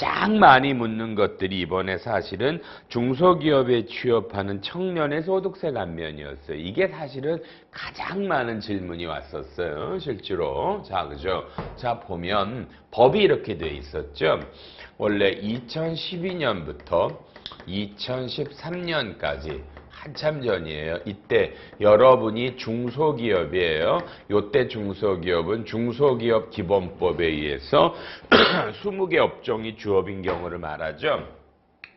가장 많이 묻는 것들이 이번에 사실은 중소기업에 취업하는 청년의 소득세 감면이었어요. 이게 사실은 가장 많은 질문이 왔었어요. 실제로. 자, 그죠? 자, 보면 법이 이렇게 돼 있었죠. 원래 2012년부터 2013년까지 한참 전이에요. 이때 여러분이 중소기업이에요. 요때 중소기업은 중소기업 기본법에 의해서 20개 업종이 주업인 경우를 말하죠.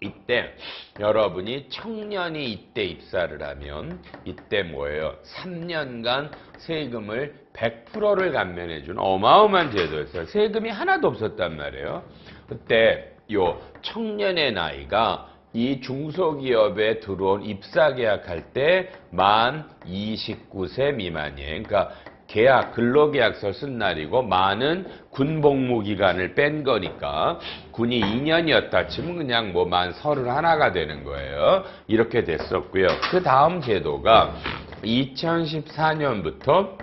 이때 여러분이 청년이 이때 입사를 하면 이때 뭐예요? 3년간 세금을 100%를 감면해 주는 어마어마한 제도였어요. 세금이 하나도 없었단 말이에요. 그때 요 청년의 나이가 이 중소기업에 들어온 입사 계약할 때 만 29세 미만이에요. 그러니까 계약 근로계약서 쓴 날이고 만은 군복무 기간을 뺀 거니까 군이 2년이었다 치면 그냥 뭐 만 31가 되는 거예요. 이렇게 됐었고요. 그 다음 제도가 2014년부터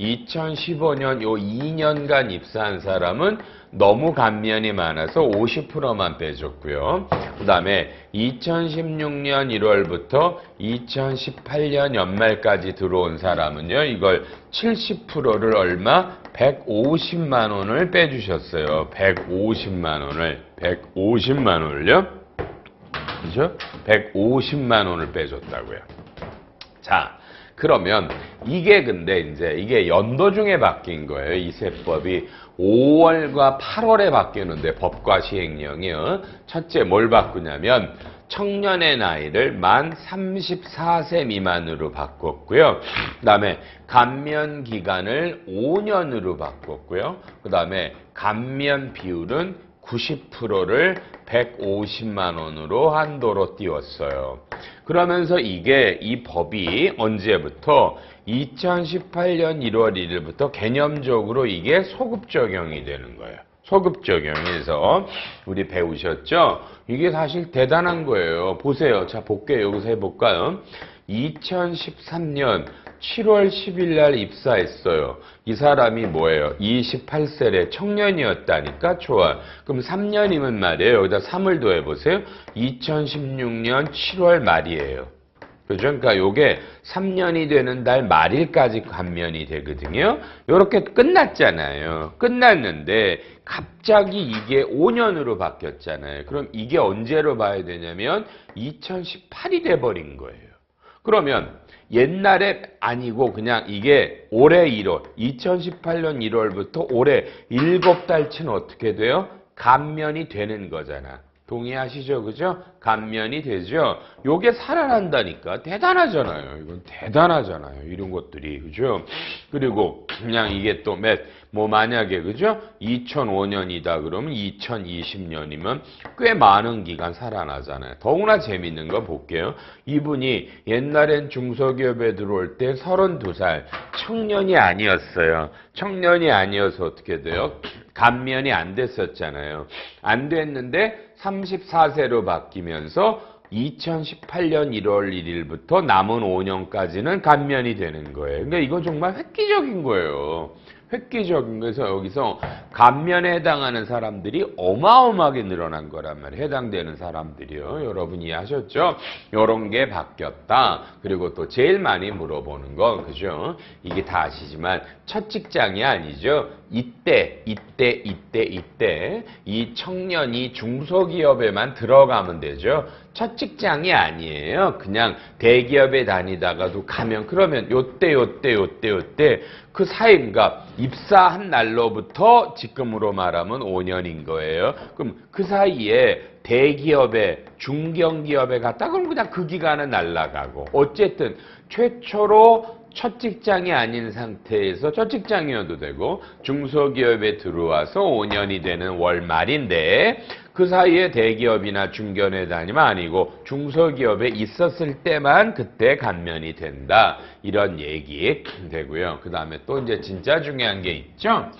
2015년 요 2년간 입사한 사람은 너무 감면이 많아서 50%만 빼줬고요. 그 다음에 2016년 1월부터 2018년 연말까지 들어온 사람은요. 이걸 70%를 얼마? 150만 원을 빼주셨어요. 150만 원을. 150만 원을요. 그죠? 150만 원을 빼줬다고요. 자, 그러면 이게 근데 이제 이게 연도 중에 바뀐 거예요. 이 세법이 5월과 8월에 바뀌었는데 법과 시행령이요. 첫째 뭘 바꾸냐면 청년의 나이를 만 34세 미만으로 바꿨고요. 그 다음에 감면 기간을 5년으로 바꿨고요. 그 다음에 감면 비율은 90%를 150만 원으로 한도로 띄웠어요. 그러면서 이게 이 법이 언제부터 2018년 1월 1일부터 개념적으로 이게 소급 적용이 되는 거예요. 소급 적용해서 우리 배우셨죠? 이게 사실 대단한 거예요. 보세요. 자, 볼게요. 여기서 해볼까요? 2013년 7월 10일 날 입사했어요. 이 사람이 뭐예요? 28세래 청년이었다니까 좋아. 그럼 3년이면 말이에요. 여기다 3을 더해보세요. 2016년 7월 말이에요. 그죠? 그러니까 요게 3년이 되는 달 말일까지 감면이 되거든요. 요렇게 끝났잖아요. 끝났는데 갑자기 이게 5년으로 바뀌었잖아요. 그럼 이게 언제로 봐야 되냐면 2018이 돼버린 거예요. 그러면 옛날에 아니고 그냥 이게 올해 1월, 2018년 1월부터 올해 7달치는 어떻게 돼요? 감면이 되는 거잖아. 동의하시죠? 그죠? 감면이 되죠? 요게 살아난다니까. 대단하잖아요. 이건 대단하잖아요. 이런 것들이. 그죠? 그리고 그냥 이게 또 몇, 뭐 만약에, 그죠? 2005년이다 그러면 2020년이면 꽤 많은 기간 살아나잖아요. 더구나 재밌는 거 볼게요. 이분이 옛날엔 중소기업에 들어올 때 32살 청년이 아니었어요. 청년이 아니어서 어떻게 돼요? 감면이 안 됐었잖아요. 안 됐는데 34세로 바뀌면 서 2018년 1월 1일부터 남은 5년까지는 감면이 되는 거예요. 그러니까 이건 정말 획기적인 거예요. 획기적인 거에서 여기서 감면에 해당하는 사람들이 어마어마하게 늘어난 거란 말이에요. 해당되는 사람들이요. 여러분 이해하셨죠? 요런 게 바뀌었다. 그리고 또 제일 많이 물어보는 건 그죠? 이게 다 아시지만 첫 직장이 아니죠. 이때, 이때, 이때, 이때 이 청년이 중소기업에만 들어가면 되죠. 첫 직장이 아니에요. 그냥 대기업에 다니다가도 가면 그러면 요때 요때 요때 요때 그 사이가 입사한 날로부터 지금으로 말하면 5년인 거예요. 그럼 그 사이에 대기업에 중견기업에 갔다 그럼 그냥 그 기간은 날라가고 어쨌든 최초로 첫 직장이 아닌 상태에서 첫 직장이어도 되고 중소기업에 들어와서 5년이 되는 월말인데 그 사이에 대기업이나 중견에 다니면 아니고 중소기업에 있었을 때만 그때 감면이 된다. 이런 얘기 되고요. 그 다음에 또 이제 진짜 중요한 게 있죠.